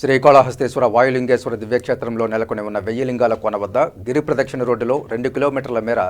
శ్రీకాళహస్తేశ్వర వాయులింగేశ్వర దివ్యక్షేత్రంలో నెలకొని ఉన్న వెయ్యి లింగాల కోన వద్ద గిరి ప్రదక్షిణ రోడ్డులో రెండు కిలోమీటర్ల మేర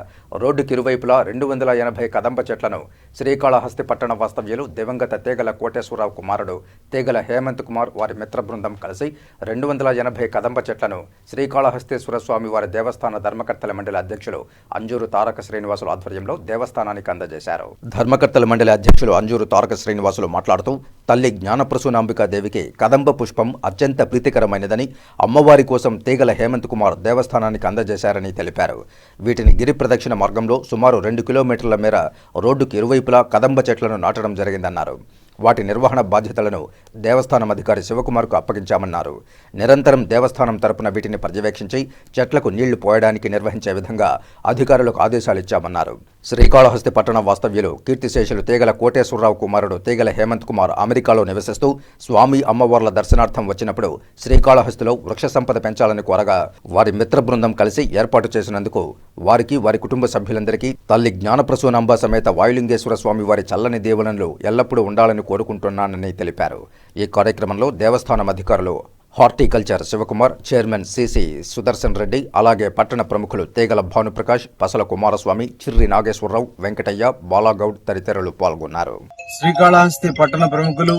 రోడ్డుకి ఇరువైపులా రెండు వందల ఎనభై కదంబ చెట్లను శ్రీకాళహస్తి పట్టణ వాస్తవ్యులు దివంగత తేగల కోటేశ్వరరావు కుమారుడు తేగల హేమంత్ కుమార్ వారి మిత్ర బృందం కలిసి రెండు వందల ఎనభై కదంబ చెట్లను శ్రీకాళహస్తేశ్వర స్వామి వారి దేవస్థాన ధర్మకర్తల మండలి అధ్యక్షులు అంజూరు తారక శ్రీనివాసులు ఆధ్వర్యంలో దేవస్థానానికి అందజేశారు. ధర్మకర్తల మండలి అధ్యక్షులు అంజూరు తారక శ్రీనివాసులు మాట్లాడుతూ తల్లి జ్ఞానప్రసూనాంబికా దేవికి కదంబ పుష్పం అత్యంత ప్రీతికరమైనదని అమ్మవారి కోసం తీగల హేమంత్ కుమార్ దేవస్థానానికి అందజేశారని తెలిపారు. వీటిని గిరి ప్రదక్షిణ మార్గంలో సుమారు రెండు కిలోమీటర్ల మేర రోడ్డుకి ఇరువైపులా కదంబ చెట్లను నాటడం జరిగిందన్నారు. వాటి నిర్వహణ బాధ్యతలను దేవస్థానం అధికారి శివకుమార్కు అప్పగించామన్నారు. నిరంతరం దేవస్థానం తరపున వీటిని పర్యవేక్షించి చెట్లకు నీళ్ళు పోయడానికి నిర్వహించే విధంగా అధికారులకు ఆదేశాలు ఇచ్చామన్నారు. శ్రీకాళహస్తి పట్టణ వాస్తవ్యులు కీర్తిశేషులు తీగల కోటేశ్వరరావు కుమారుడు తీగల హేమంత్ కుమార్ అమెరికాలో నివసిస్తూ స్వామి అమ్మవార్ల దర్శనార్థం వచ్చినప్పుడు శ్రీకాళహస్తిలో వృక్ష సంపద పెంచాలని కోరగా వారి మిత్ర బృందం కలిసి ఏర్పాటు చేసినందుకు వారికి వారి కుటుంబ సభ్యులందరికీ తల్లి జ్ఞానప్రసూనాంబ సమేత వాయులింగేశ్వర స్వామి వారి చల్లని దేవులను ఎల్లప్పుడూ ఉండాలని కోరుకుంటున్నానని తెలిపారు. ఈ కార్యక్రమంలో దేవస్థానం అధికారులు horticulture Shivakumar chairman CC Sudarshan Reddy అలాగే పట్టణ ప్రముఖులు తేగల భానుప్రకాష్ పసల కుమారస్వామి చిర్రి నాగేశ్వరరావు వెంకటయ్య బాలాగౌడ్ తదితరులు పాల్గొన్నారు. శ్రీకాళహస్తి పట్టణ ప్రముఖులు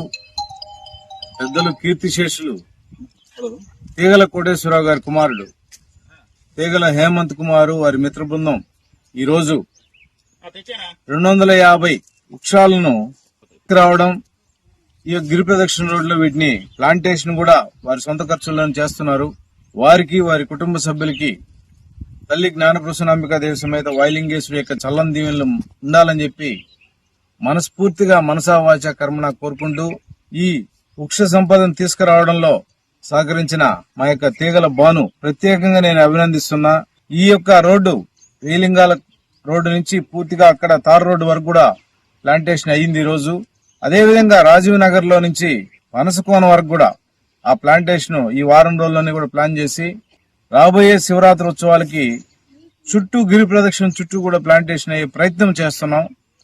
పెద్దలు కీర్తిశేషులు తీగల కోటేశ్వరరావు గారి కుమారుడు తీగల హేమంత్ కుమారు వారి మిత్ర బృందం ఈరోజు రెండు వందల యాభై వృక్షాలను రావడం ఈ గిరి ప్రదక్షిణ రోడ్లో వీటిని ప్లాంటేషన్ కూడా వారి సొంత ఖర్చులను చేస్తున్నారు. వారికి వారి కుటుంబ సభ్యులకి తల్లి జ్ఞానప్రసనాంబికా దేవి సమేత వైలింగేశ్వరి యొక్క చల్లం దీవెనలు ఉండాలని చెప్పి మనస్ఫూర్తిగా మనసావాచ కర్మన కోరుకుంటూ ఈ వృక్ష సంపదను తీసుకురావడంలో సహకరించిన మా యొక్క తీగల బాను ప్రత్యేకంగా నేను అభినందిస్తున్నా. ఈ యొక్క రోడ్డు వేలింగాల రోడ్డు నుంచి పూర్తిగా అక్కడ తార్ రోడ్డు వరకు కూడా ప్లాంటేషన్ అయ్యింది ఈ రోజు. అదేవిధంగా రాజీవ్ నగర్లో నుంచి వనసకోన వరకు కూడా ఆ ప్లాంటేషన్ ఈ వారం రోజుల్లోనే కూడా ప్లాన్ చేసి రాబోయే శివరాత్రి ఉత్సవాలకి చుట్టూ గిరి ప్రదక్షిణ చుట్టూ కూడా ప్లాంటేషన్ అయ్యే ప్రయత్నం చేస్తున్నాం.